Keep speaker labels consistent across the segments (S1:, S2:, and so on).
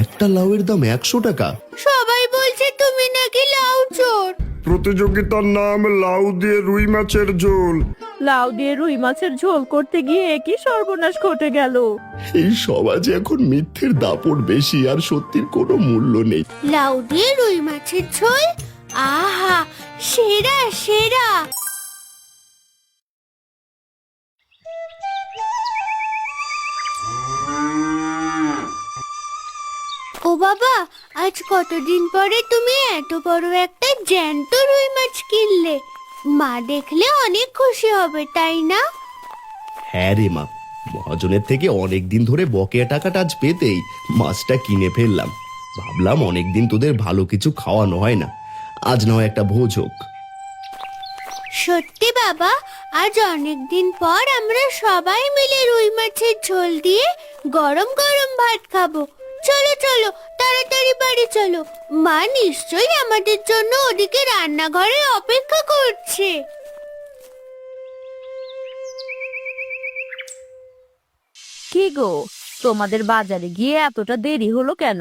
S1: একটা লাউয়ের দাম একশো টাকা।
S2: সবাই বলছে তুমি নাকি লাউ চোর।
S3: প্রতিযোগিতার নাম লাউ দিয়ে রুই মাছের ঝোল।
S4: লাউ দিয়ে রুই মাছের ঝোল করতে গিয়ে কি সর্বনাশ ঘটে গেল।
S1: এই সমাজে এখন মিথ্যের দাপট বেশি আর সত্যির কোনো মূল্য নেই।
S2: লাউ দিয়ে রুই মাছের ঝোল? আহা সেরা সেরা। বাবা আজ কতদিন পরে তুমি এত বড় একটা জ্যান্ত রুই মাছ কিনলে? মা দেখলে অনেক খুশি হবে তাই না?
S1: হ্যাঁ রে মা মহাজনের থেকে অনেক দিন ধরে বকেয়া টাকাটা আজ পেতেই মাছটা কিনে ফেললাম। ভাবলাম অনেক দিন তোদের ভালো কিছু খাওয়ানো হয় না। আজ নয় একটা ভোজ হোক।
S2: সত্যি বাবা আজ অনেক দিন পর আমরা সবাই মিলে রুই মাছের ঝোল দিয়ে গরম গরম ভাত খাব। চলো চলো তাড়াতাড়ি বাড়ি চলো। মা নিশ্চয়ই আমাদের জন্য ওদিকে রান্নাঘরে অপেক্ষা করছে।
S4: কি গো তোমাদের বাজারে গিয়ে এতটা দেরি হলো কেন?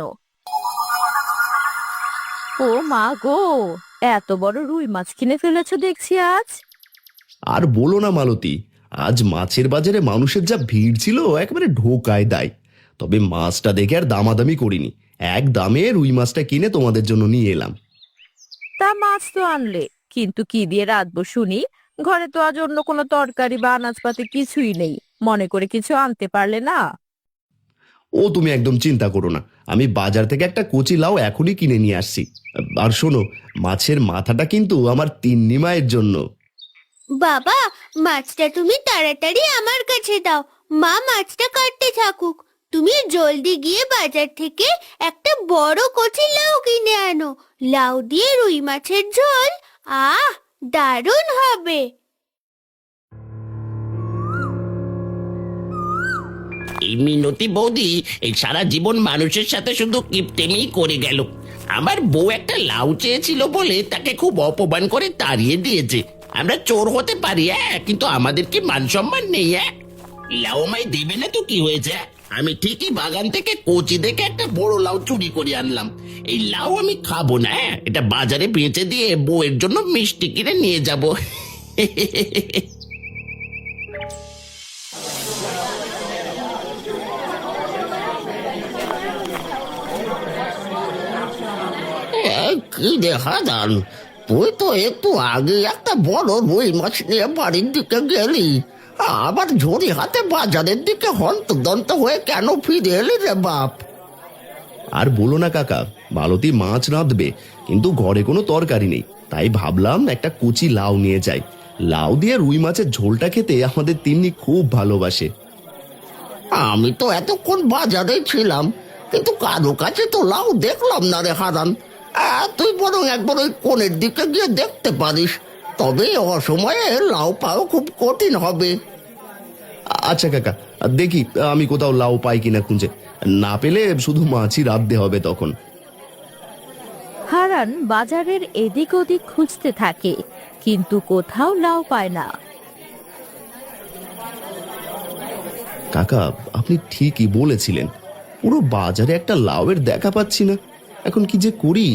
S4: ও মা গো এত বড় রুই মাছ কিনে ফেলেছো দেখছি আজ।
S1: আর বলো না মালতী আজ মাছের বাজারে মানুষের যা ভিড় ছিল একেবারে ঢোকায় দেয়। তবে মাছটা দেখে আর দামাদামি করিনি। এক দামে রুই মাছটা কিনে তোমাদের জন্য নিয়ে এলাম।
S4: তা মাছ তো আনলে কিন্তু কি দিয়ে রাঁধবো শুনি? ঘরে তো আজ অন্য কোনো তরকারি বা আনাজপাতি কিছুই নেই মনে করে কিছু আনতে পারলে না?
S1: ও তুমি একদম চিন্তা করো না আমি বাজার থেকে একটা কচি লাউ এখনই কিনে নিয়ে আসছি। আর শোনো মাছের মাথাটা কিন্তু আমার তিন্নি মায়ের জন্য।
S2: বাবা মাছটা তুমি তাড়াতাড়ি আমার কাছে দাও মা মাছটা কাটতে থাকুক। তুমি জলদি গিয়ে বাজার থেকে একটা বড় কচি লাউ কিনে আনো। লাউ দিয়ে রুই মাছের ঝোল। আহ, দারুণ হবে।
S5: এই মিনতি বৌদি, এই সারা জীবন মানুষের সাথে শুধু কিপটেমি করে গেল। আমার বউ একটা লাউ চেয়েছিল বলে তাকে খুব অপমান করে তাড়িয়ে দিয়েছে। আমরা চোর হতে পারি হ্যাঁ কিন্তু আমাদের কি মান সম্মান নেই হ্যাঁ? লাউ আমায় দেবে না তো কি হয়েছে? আমি ঠিকই বাগান থেকে কচি দেখে একটা বড় লাউ চুরি করে আনলাম। এই লাউ আমি খাব না হ্যাঁ? এটা বাজারে বেঁচে দিয়ে বউয়ের জন্য মিষ্টি কিনে নিয়ে যাব। কি রে হাদান তুই তো একটু আগে একটা বড় রুই মাছ নিয়ে বাড়ির দিকে গেলি। আবার ঝুড়ি হাতে বাজারের দিকে হন্তদন্ত হয়ে কেন ফিরে এলি রে বাপ?
S1: আর বলো না কাকা মালতী মাছ রাঁধবে কিন্তু ঘরে কোনো তরকারি নেই। তাই ভাবলাম একটা কুচি লাউ নিয়ে যাই। লাউ দিয়ে রুই মাছের ঝোলটা খেতে আমাদের তিন্নি খুব ভালোবাসে।
S5: আমি তো এতক্ষণ বাজারে ছিলাম কিন্তু কারও কাছে তো লাউ দেখলাম না রে হারান। তুই বরং একবার ওই কোণের দিকে গিয়ে দেখতে পারিস। তবে অসময়ে লাউ পাওয়া খুব কঠিন হবে।
S1: আচ্ছা কাকা দেখি আমি কোথাও লাউ পাই কিনা খুঁজে। না পেলে শুধু মাছই রাঁধতে হবে তখন।
S4: হারান বাজারের এদিক ওদিক খুঁজতে থাকে কিন্তু কোথাও লাউ পায় না।
S1: কাকা আপনি ঠিকই বলেছিলেন। পুরো বাজারে একটা লাউয়ের দেখা পাচ্ছি না। এখন কি যে করি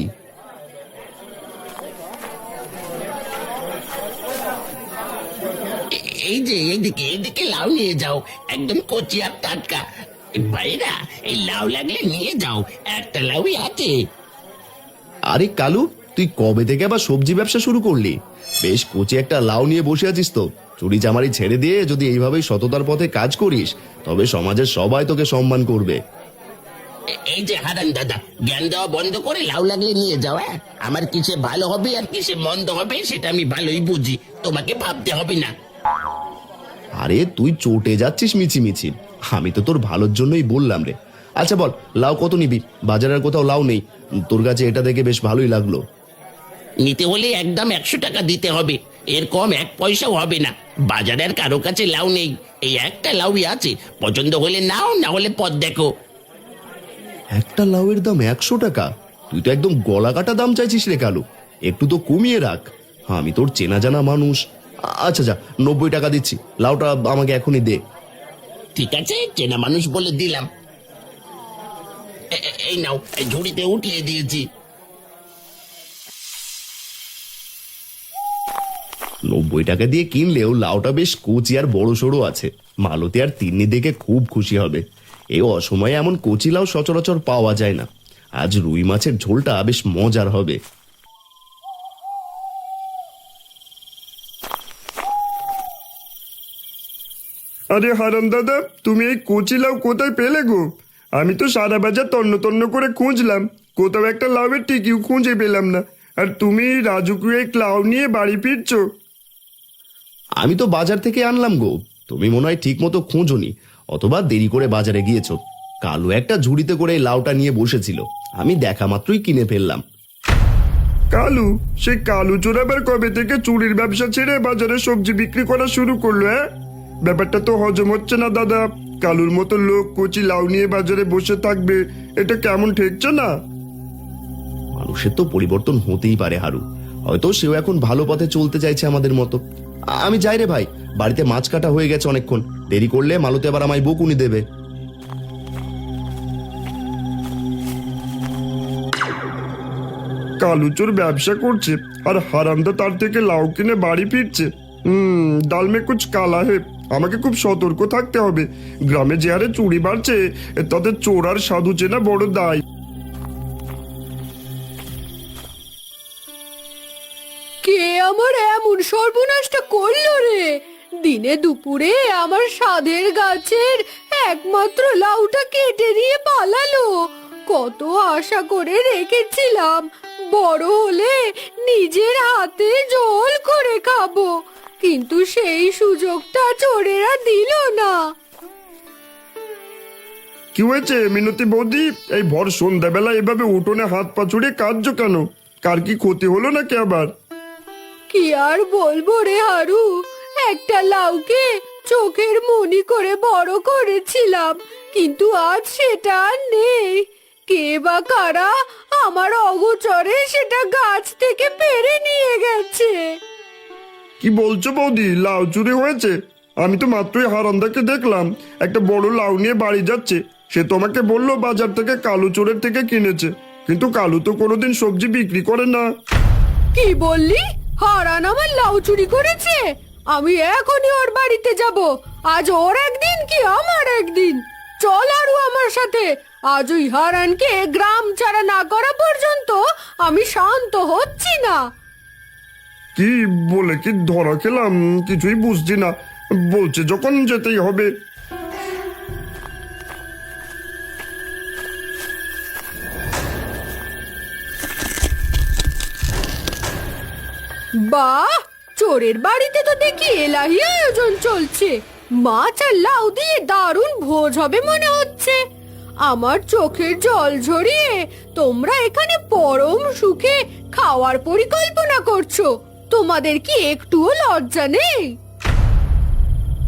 S5: এই যে এইদিকে এইদিকে লাউ নিয়ে যাও। একদম কচি আর টাটকা। ভাইরা এই লাউ লাগলে নিয়ে যাও। একটা লাউই আছে।
S1: আরে কালু তুই কবে থেকে আবার সবজি ব্যবসা শুরু করলি? বেশ কচি একটা লাউ নিয়ে বসে আছিস তো। চুরি জামারি ছেড়ে দিয়ে যদি এইভাবেই সততার পথে কাজ করিস তবে সমাজের সবাই তোকে সম্মান করবে।
S5: এই যে হারান দাদা জ্ঞান দেওয়া বন্ধ করে লাউ লাগলে নিয়ে যাও হ্যাঁ? আমার কিসে ভালো হবে আর কিসে মন্দ হবে সেটা আমি ভালোই বুঝি। তোমাকে ভাবতে হবে না।
S1: আরে তুই চটে যাচ্ছিস মিছিমিছি। আমি তো তোর ভালোর জন্যই বললাম রে। আচ্ছা বল লাউ কত নিবি? বাজারের কোথাও লাউ নেই। তোর কাছে এটা দেখে বেশ ভালোই লাগল।
S5: নিতে হলে একদম একশো টাকা দিতে হবে। এর কম এক পয়সাও হবে না। বাজারের কারও কাছে লাউ নেই। এই একটা লাউই আছে। পছন্দ হলে নাও না হলে পথ দেখো।
S1: একটা লাউয়ের দাম একশো টাকা? তুই তো একদম গলা কাটা দাম চাইছিস রে কালু। একটু তো কমিয়ে রাখ। আমি তোর চেনা জানা মানুষ। আচ্ছা যা নব্বই টাকা দিচ্ছি। লাউটা আমাকে এখনই দে।
S5: ঠিক আছে চেনা মানুষ বলে দিলাম। এই নাও ঝুড়িতে উঠিয়ে দিয়েছি।
S1: নব্বই টাকা দিয়ে কিনলেও লাউটা বেশ কচি আর বড় সড়ো আছে। মালতী আর তিন্নি দেখে খুব খুশি হবে। এই অসময়ে এমন কচি লাউ সচরাচর পাওয়া যায় না। আজ রুই মাছের ঝোলটা বেশ মজার হবে।
S3: আরে হারাম দাদা তুমি এই কচি লাউ কোথায় পেলে গো? আমি তো সারা বাজার তন্ন তন্ন করে খুঁজলাম কোথাও একটা লাউয়ের টিকিও খুঁজে পেলাম না। আর তুমি রাজুকু এই লাউ নিয়ে বাড়ি ফিরছো।
S1: আমি তো বাজার থেকে আনলাম গো। তুমি মনে হয় ঠিক মতো খোঁজনি অথবা দেরি করে বাজারে গিয়েছো। কালো একটা ঝুড়িতে করে এই লাউটা নিয়ে বসেছিল আমি দেখা মাত্রই কিনে ফেললাম।
S3: কালু সে কালু চোর আবার কবে থেকে চুরির ব্যবসা ছেড়ে বাজারে সবজি বিক্রি করা শুরু করল হ্যাঁ? ব্যাপারটা তো হজম হচ্ছে না দাদা। কালুর মতো লোক কচি লাউ নিয়ে বাজারে বসে থাকবে এটা কেমন ঠেকছে না?
S1: মানুষের তো পরিবর্তন হতেই পারে হারু। হয়তো সেও এখন ভালো পথে চলতে চাইছে আমাদের মতো। আমি যাই রে ভাই বাড়িতে মাছ কাটা হয়ে গেছে অনেকক্ষণ। দেরি করলে মালতে আবার আমায় বকুনি দেবে।
S3: কালু চোর ব্যবসা করছে আর হারামদা তার থেকে লাউ কিনে বাড়ি ফিরছে। হুম, ডাল মে কুচ কালা হে। আমাকে খুব সতর্ক থাকতে হবে। গ্রামে যে হারে চুরি বাড়ছে এ তাদের চোর আর সাধু চেনা বড় দায়।
S6: কে আমার এমন সর্বনাশটা করল রে? দিনে দুপুরে আমার সাধের গাছের একমাত্র লাউটা কেটে নিয়ে পালালো। কত আশা করে রেখেছিলাম, বড় হলে নিজের হাতে জল করে খাব। কিন্তু সেই সুযোগটা চোরেরা দিল না।
S3: কি হয়েছে মিনতি বৌদি? এই ভর সন্ধ্যাবেলা এভাবে উঠোনে হাত পা ছুড়ে কাঁদছো কেন? কার কি ক্ষতি হলো নাকি আবার?
S6: কি আর বলব রে হারু? একটা লাউকে চোখের মনি করে বড় করেছিলাম কিন্তু আজ সেটা আর নেই। কে বা কারা আমার অগোচরে সেটা গাছ থেকে পেরে
S3: কি বলছো বৌদি? লাউ চুরি হয়েছে? আমি তো মাত্রই হারান্দাকে দেখলাম। একটা বড় লাউ নিয়ে বাড়ি যাচ্ছে। সে তোমাকে বলল বাজার থেকে কালু চোরের থেকে কিনেছে। কিন্তু কালু তো কোনোদিন সবজি বিক্রি করে না।
S6: কি বললি? হারান আমার লাউ চুরি করেছে? আমি এখনই ওর বাড়িতে যাব। আজ ওর একদিন কি আমার একদিন? চল আরু আমার সাথে। আজ ওই হারানকে গ্রাম ছাড়া না করা পর্যন্ত আমি শান্ত হচ্ছি না।
S3: কি বলে, কি ধরা খেলাম? কিছুই বুঝছি না। বলছে, যখন যেতেই হবে।
S6: বাহ! চোরের বাড়িতে তো দেখি এলাহি আয়োজন চলছে। মাছ আর লাউ দিয়ে দারুণ ভোজ হবে মনে হচ্ছে। আমার চোখের জল ঝরিয়ে তোমরা এখানে পরম সুখে খাওয়ার পরিকল্পনা করছ। তোমাদের কি একটুও লজ্জা নেই?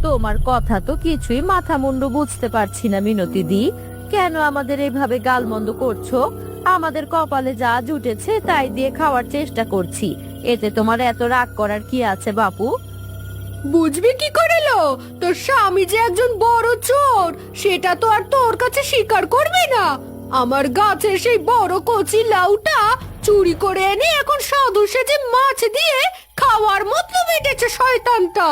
S4: তোমার কথা তো কিছুই মাথা মুন্ডু বুঝতে পারছি না মিনতি দি। কেন আমাদের এভাবে গালমন্দ করছ? আমাদের কপালে যা জুটেছে তাই দিয়ে খাওয়ার চেষ্টা করছি। এতে তোমার এত রাগ করার কি আছে বাপু?
S6: বুঝবি কি করে লো? তোর স্বামী যে একজন বড় চোর সেটা তো আর তোর কাছে স্বীকার করবে না। আমার গাছের সেই বড় কচি লাউটা চুরি করে এনে এখন সাধু সেজে মাছ দিয়ে খাওয়ার মতলব এটেছে শয়তানটা।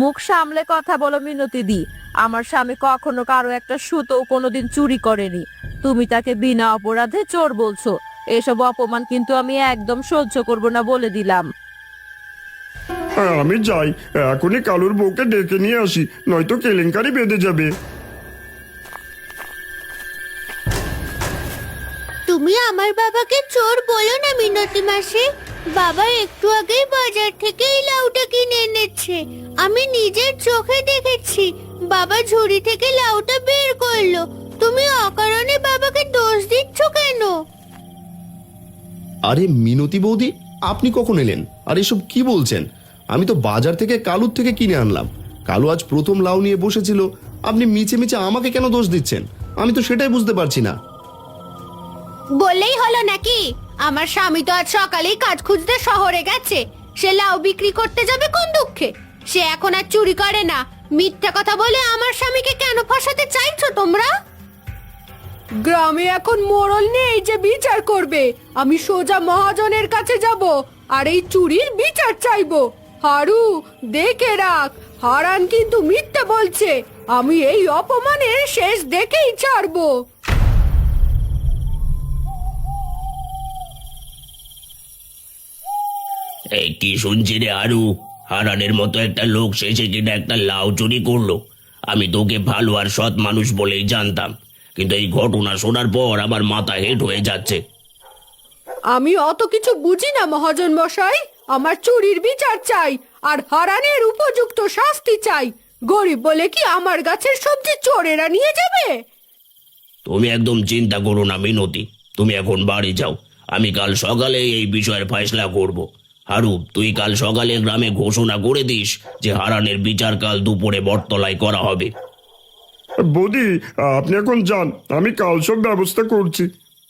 S4: মুখ সামলে কথা বলো মিনতি দি। আমার স্বামী কখনো কারও একটা সুতো কোনোদিন চুরি করেনি। তুমি তাকে বিনা অপরাধে চোর বলছো। এসব অপমান কিন্তু আমি একদম সহ্য করব না বলে দিলাম।
S3: হ্যাঁ, আমি যাই। এখনই কালুর বউকে ডেকে নিয়ে আসি নয়তো কেলেঙ্কারি বেঁধে যাবে।
S2: তুমি আমার বাবাকে চোর বলো না, মিনতি মাসি। বাবা একটু আগেই বাজার থেকে এই লাউটা কিনে এনেছে। আমি নিজের চোখে দেখেছি। বাবা ঝুড়ি থেকে লাউটা বের করল। তুমি অকারণে বাবাকে দোষ দিচ্ছ কেন?
S1: আরে, মিনতি বৌদি, আপনি কখন এলেন? আর এসব কি বলছেন? আমি তো বাজার থেকে কালুর থেকে কিনে আনলাম। কালু আজ প্রথম লাউ নিয়ে বসেছিল। আপনি মিছে মিছে আমাকে কেন দোষ দিচ্ছেন? আমি তো সেটাই বুঝতে পারছি না।
S2: বললেই হলো নাকি? আমার স্বামী তো আজ সকালেই কাজ খুঁজতে শহরে গেছে। সে লাউ বিক্রি করতে যাবে কোন দুঃখে? সে এখন আর চুরি করে না। মিথ্যা কথা বলে আমার স্বামীকে কেন ফাঁসাতে চাইছো তোমরা?
S6: গ্রামে এখন মোড়ল নেই যে বিচার করবে। আমি সোজা মহাজনের কাছে যাব আর এই চুরির বিচার চাইব। হারু, দেখে রাখ। হারান কিন্তু মিথ্যে বলছে। আমি এই অপমানের শেষ দেখেই ছাড়বো।
S5: এই কি শুনছি রে আরু? হারানের মতো একটা লোক শেষে কিনা একটা লাউ চুরি করল। আমি তোকে ভালো আর সৎ মানুষ বলেই জানতাম। কিন্তু এই ঘটনা শোনার পর আমার মাথা হেট হয়ে যাচ্ছে।
S6: আমি অত কিছু বুঝি না মহাজন মশাই। আমার চুরির বিচার চাই আর হারানের উপযুক্ত শাস্তি চাই। গরিব বলে কি আমার গাছের সবজি চোরেরা নিয়ে যাবে?
S5: তুমি একদম চিন্তা করো না মিনতি। তুমি এখন বাড়ি যাও। আমি কাল সকালে এই বিষয়ের ফয়সলা করব। হারু তুই কাল সকালে গ্রামে ঘোষণা করে দিস যে হারানের বিচার কাল দুপুরে বটতলায় করা হবে।
S3: বৌদি আপনি এখন যান আমি কাল সব ব্যবস্থা করছি।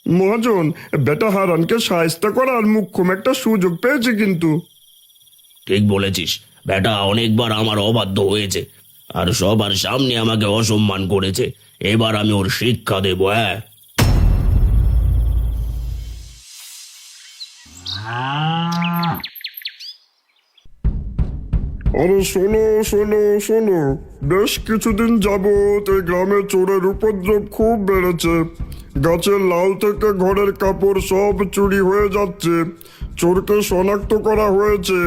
S3: মহাজন বেটা হারানকে সায়স্তা করার মুখ্যম একটা সুযোগ পেয়েছে কিন্তু।
S5: ঠিক বলেছিস বেটা অনেকবার আমার অবাধ্য হয়েছে আর সবার সামনে আমাকে অসম্মান করেছে এবার আমি ওর শিক্ষা দেবো হ্যাঁ?
S3: আরে শোনো শোনো শোনো। বেশ কিছুদিন যাবত এই গ্রামে চোরের উপদ্রব খুব বেড়েছে। গাছের লাউ থেকে ঘরের কাপড় সব চুরি হয়ে যাচ্ছে। চোরকে শনাক্ত করা হয়েছে,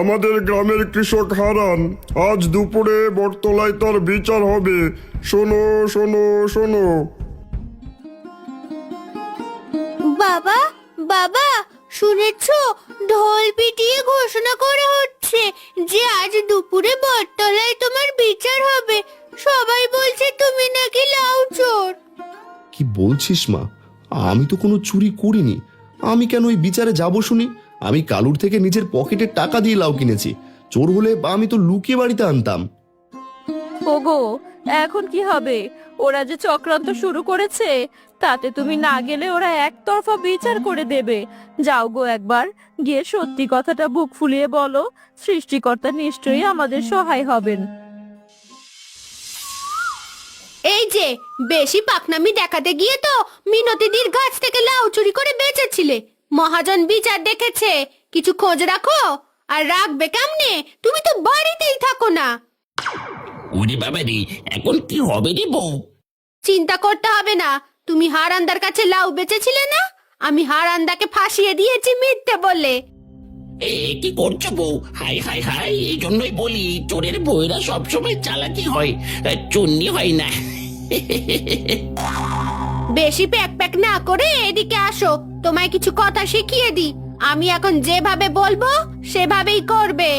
S3: আমাদের গ্রামের কৃষক হারান। আজ দুপুরে বটতলায় তার বিচার হবে। শোনো শোনো শোনো।
S2: বাবা বাবা শুনেছো? ঢোল পিটিয়ে ঘোষণা করা হচ্ছে যে আজ দুপুরে বটতলায় তোমার বিচার হবে। সবাই বলছে তুমি নাকি লাউ চোর।
S1: কি বলছিস মা? আমি তো কোনো চুরি করিনি। আমি কেন ওই বিচারে যাব শুনি? আমি কালুর থেকে নিজের পকেটের টাকা দিয়ে লাউ কিনেছি। চোর হলে আমি তো লুকিয়ে বাড়িতে আনতাম।
S4: ওগো এখন কি হবে? ওরা যে চক্রান্ত শুরু করেছে, তাতে তুমি না গেলে ওরা একতরফা বিচার করে দেবে। যাও গো একবার, গিয়ে সত্যি কথাটা বুক ফুলিয়ে বলো, সৃষ্টিকর্তা নিশ্চয়ই আমাদের সহায় হবেন।
S2: এই যে, বেশি পাকনামি দেখাতে গিয়ে তো মিনতিদির গাছ থেকে লাউ চুরি করে বেঁচেছিলে। মহাজন বিচার দেখেছে, কিছু খোঁজ রাখো? আর রাখবে কেমনে? তুমি তো বাড়িতেই থাকো না।
S5: ওরে বাবা রে এখন কি হবে রে বউ?
S2: চিন্তা করতে হবে না। তুমি হারান্দার কাছে লাউ বেচেছিলে না? আমি হারান্দাকে ফাঁসিয়ে দিয়েছি মিথ্যে বলে।
S5: এ কি করছ বউ? হাই হাই হাই এই জন্যই বলি চোরের বউয়েরা সবসময় চালাকি হয় চুন্নি হয় না।
S2: বেশি প্যাক প্যাক না করে এদিকে আসো তোমায় কিছু কথা শিখিয়ে দিই। আমি এখন যেভাবে বলব সেভাবেই করবে।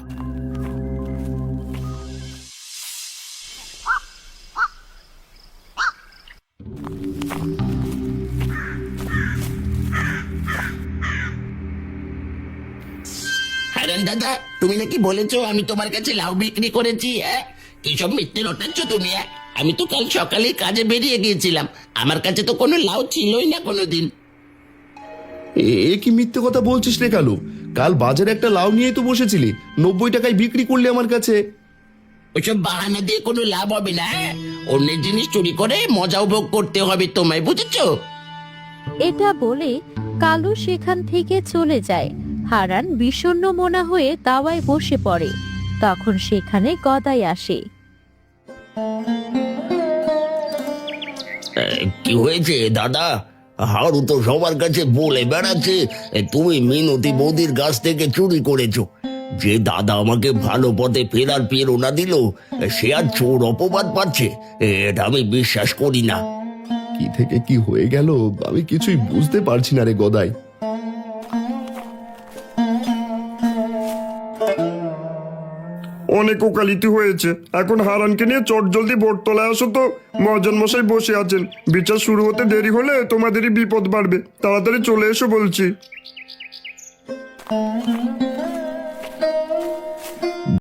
S5: হারান দাদা? তুমি নাকি বলেছ আমি তোমার কাছে লাউ বিক্রি করেছি হ্যাঁ? এইসব মিথ্যে রটাচ্ছ তুমি হ্যাঁ? আমি তো কাল সকালে কাজে বেরিয়ে গিয়েছিলাম। আমার কাছে তো কোনো লাউ ছিলই না কোনোদিন।
S1: এ- কি মিথ্যে কথা বলছিস রে কালু? কাল বাজারে একটা লাউ নিয়েই তো বসেছিলি। নব্বই টাকায় বিক্রি করলি আমার কাছে।
S5: ওইসব বাহানা দিয়ে কোনো লাভ হবে না হ্যাঁ? অন্যের জিনিস চুরি করে মজা উপভোগ করতে হবে তোমায় বুঝেছ?
S4: এটা বলে কালু সেখান থেকে চলে যায়। হারান বিষণ্ণ মনা হয়ে দাওয়ায় বসে পড়ে। তখন সেখানে গদাই আসে।
S5: কি হয়েছে দাদা? হারু তো সবার কাছে বলে বেড়াচ্ছে। তুমি মিনতি বৌদির কাছ থেকে চুরি করেছ। যে দাদা আমাকে ভালো পথে ফেরার প্রেরণা দিল সে আর চোর অপবাদ পাচ্ছে। এটা আমি বিশ্বাস করি না।
S1: কি থেকে কি হয়ে গেল আমি কিছুই বুঝতে পারছি না রে গদাই।
S3: অনেক ওকালিতি হয়েছে। এখন হারানকে নিয়ে চট জলদি বটতলায় আসো তো। মহাজন মশাই বসে আছেন। বিচার শুরু হতে দেরি হলে তোমাদেরই বিপদ বাড়বে। তাড়াতাড়ি চলে এসো বলছি।